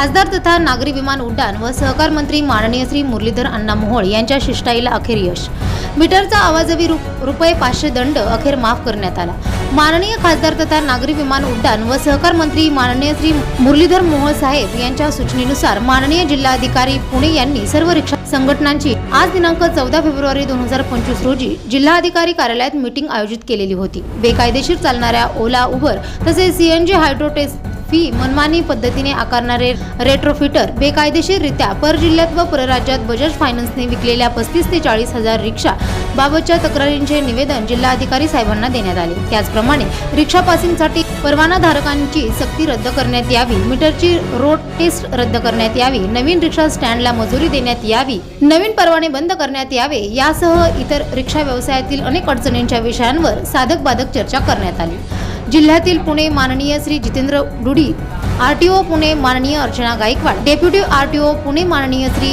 खासदार तथा नागरी विमान उड्डाण व सहकार मंत्री माननीय श्री मुरलीधर अण्णा मोहोळ यांच्या शिष्टाईला अखेर यश. मीटरचा आवाजवी रु रुपये पाचशे दंड अखेर माफ करण्यात आला. माननीय खासदार तथा नागरी विमान उड्डाण व सहकार मंत्री माननीय श्री मुरलीधर मोहोळ साहेब यांच्या सूचनेनुसार माननीय जिल्हाधिकारी पुणे यांनी सर्व रिक्षा संघटनांची आज दिनांक चौदा फेब्रुवारी दोन हजार पंचवीस रोजी जिल्हाधिकारी कार्यालयात मीटिंग आयोजित केलेली होती. बेकायदेशीर चालणाऱ्या ओला उबर तसेच सीएनजी हायड्रोटेस्ट फी मनमानी पद्धतीने आकारणारे रेट्रोफिटर बेकायदेशीररित्या परजिल्ह्यात व परराज्यात बजाज फायनान्सने विकलेल्या पस्तीस ते चाळीस हजार रिक्षा बाबतच्या तक्रारींचे निवेदन जिल्हाधिकारी साहेबांना देण्यात आले. त्याचप्रमाणे रिक्षा पासिंगसाठी परवानाधारकांची सक्ती रद्द करण्यात यावी मीटरची रोड टेस्ट रद्द करण्यात यावी नवीन रिक्षा स्टँडला मजुरी देण्यात यावी नवीन परवाने बंद करण्यात यावे यासह इतर रिक्षा व्यवसायातील अनेक अडचणींच्या विषयांवर साधक बाधक चर्चा करण्यात आली. जिल्ह्यातील पुणे माननीय Shri Jitendra Dudi R T O Pune माननीय Archana Gaikwad deputy R T O Pune माननीय श्री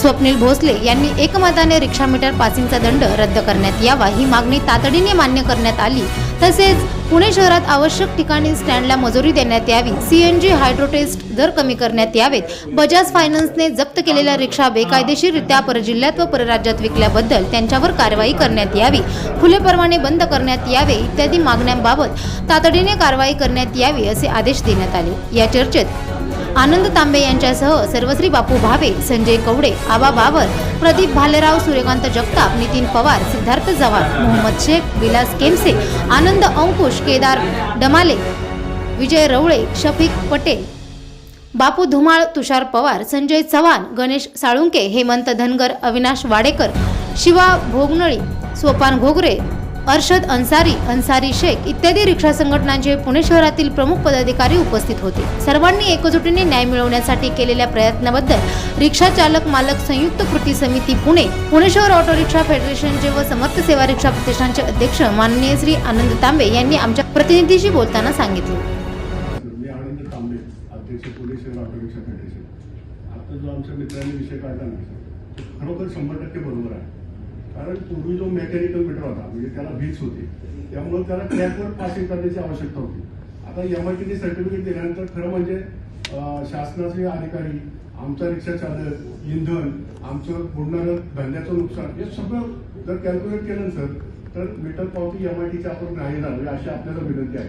स्वप्नील भोसले यांनी एकमताने रिक्षा मीटर पासिंगचा दंड रद्द करण्यात यावा ही मागणी तातडीने मान्य करण्यात आली. तसेच पुणे शहरात आवश्यक ठिकाणी स्टँडला मजुरी देण्यात यावी. सीएनजी हायड्रोटेस्ट दर कमी करण्यात यावेत. बजाज फायनान्सने जप्त केलेल्या रिक्षा बेकायदेशीररित्या परजिल्ह्यात व परराज्यात विकल्याबद्दल त्यांच्यावर कारवाई करण्यात यावी. खुले परवाने बंद करण्यात यावे इत्यादी मागण्यांबाबत तातडीने कारवाई करण्यात यावी असे आदेश देण्यात आले. या चर्चेत आनंद तांबे यांच्यासह सर्वश्री बापू भावे संजय कवडे आबा बाबर प्रदीप भालेराव सूर्यकांत जगताप नितीन पवार सिद्धार्थ जवार मोहम्मद शेख विलास केमसे आनंद अंकुश केदार डमाले विजय रवळे शफिक पटेल बापू धुमाळ तुषार पवार संजय चव्हाण गणेश साळुंके हेमंत धनगर अविनाश वाडेकर शिवा भोगनळी सोपान घोगरे अर्शद अन्सारी अन्सारी शेख इत्यादी रिक्षा संघटनांचे पुणे शहरातील प्रमुख पदाधिकारी उपस्थित होते. सर्वांनी एकजुटीने न्याय मिळवण्यासाठी केलेल्या प्रयत्नाबद्दल रिक्षा चालक मालक संयुक्त कृती समिती पुणे पुणे शहर ऑटो रिक्षा फेडरेशनचे व समर्थ सेवा रिक्षा प्रतिष्ठानचे अध्यक्ष माननीय श्री आनंद तांबे यांनी आमच्या प्रतिनिधीशी बोलताना सांगितले. जो आमच्या मित्रांनी विषय काढला ना खरोखर शंभर टक्के बरोबर आहे. कारण पूर्वी जो मेकॅनिकल मीटर होता म्हणजे त्याला भीज होती. त्यामुळे त्याला ट्रॅकवर पासिंग करण्याची आवश्यकता होती. आता एम आय टीने सर्टिफिकेट दिल्यानंतर खरं म्हणजे शासनाचे अधिकारी आमचा रिक्षा चालक इंधन आमचं बुडणारं धंद्याचं नुकसान हे सगळं जर कॅल्क्युलेट केलं सर तर मीटर पावती एम आय टीची आपण ग्राह्य झाली. अशी आपल्याला विनंती आहे.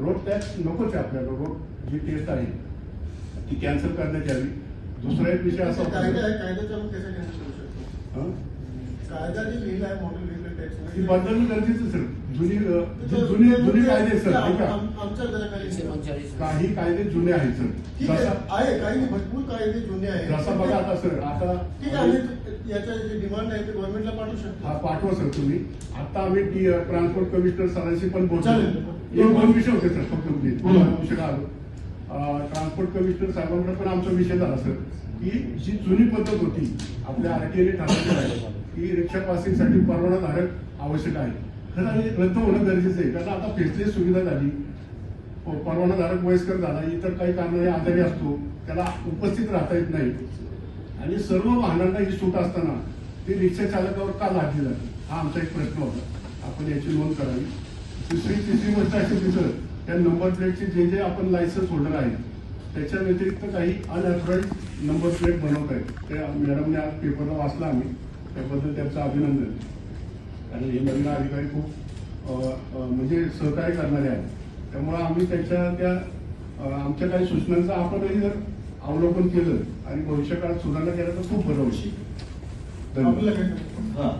रोड टॅक्स नकोच आहे आपल्याला. रोड जी टेस्ट आहे ती कॅन्सल करण्यात यावी. दुसरा एक विषय असा होता कायदा आहे कायद्याचा आपण कसा कॅन्सल करू शकतो? कायदा जे लिहिला आहे मॉडेल व्हेहिकल टॅक्स ती बदलणं गरजेचं सर जुनी जुनी जुनी कायदे सर आमच्या काही कायदे जुने आहेत सर. ठीक आहे. काही भरपूर कायदे जुने आहेत. जसा बघा आता सर आता ठीक आहे आम्ही याच्या जे डिमांड आहे ते गव्हर्नमेंटला पाठवू शकतो. हा पाठवा सर तुम्ही. आता आम्ही ट्रान्सपोर्ट कमिशनर सरांशी पण बोलतो. चालेल. एक दोन विषय होते सर फक्त उशिरा आलो? ट्रान्सपोर्ट कमिशनर साहेबांकडे पण आमचा विषय झाला सर की जी जुनी पद्धत होती आपल्या आरटीआयने ठरवलेलं आहे की रिक्षा पासिंगसाठी परवानाधारक आवश्यक आहे. खरं आणि रद्द होणं गरजेचं आहे. कारण आता फेसलेस सुविधा झाली. परवानाधारक वयस्कर झाला इतर काही कारणाने आजारी असतो त्याला उपस्थित राहता येत नाही. आणि सर्व वाहनांना ही सूट असताना ते रिक्षा चालकावर का लादली जाते हा आमचा एक प्रश्न होता. आपण याची नोंद करावी. दुसरी तिसरी गोष्ट अशी की सर त्या नंबर प्लेटचे जे जे आपण लायसन्स होल्डर आहेत त्याच्या व्यतिरिक्त काही अनऑथराईज नंबर प्लेट बनवत आहेत. ते मॅडमने आज पेपरला वाचला आम्ही. त्याबद्दल त्यांचं अभिनंदन. कारण हे नवीन अधिकारी खूप म्हणजे सहकार्य करणारे आहेत. त्यामुळे आम्ही त्याच्या त्या आमच्या काही सूचनांचं आपणही जर अवलोकन केलं आणि भविष्यकाळात सुधारणा केल्या तर खूप बरं होईल. धन्यवाद. आपल्याला काय हा.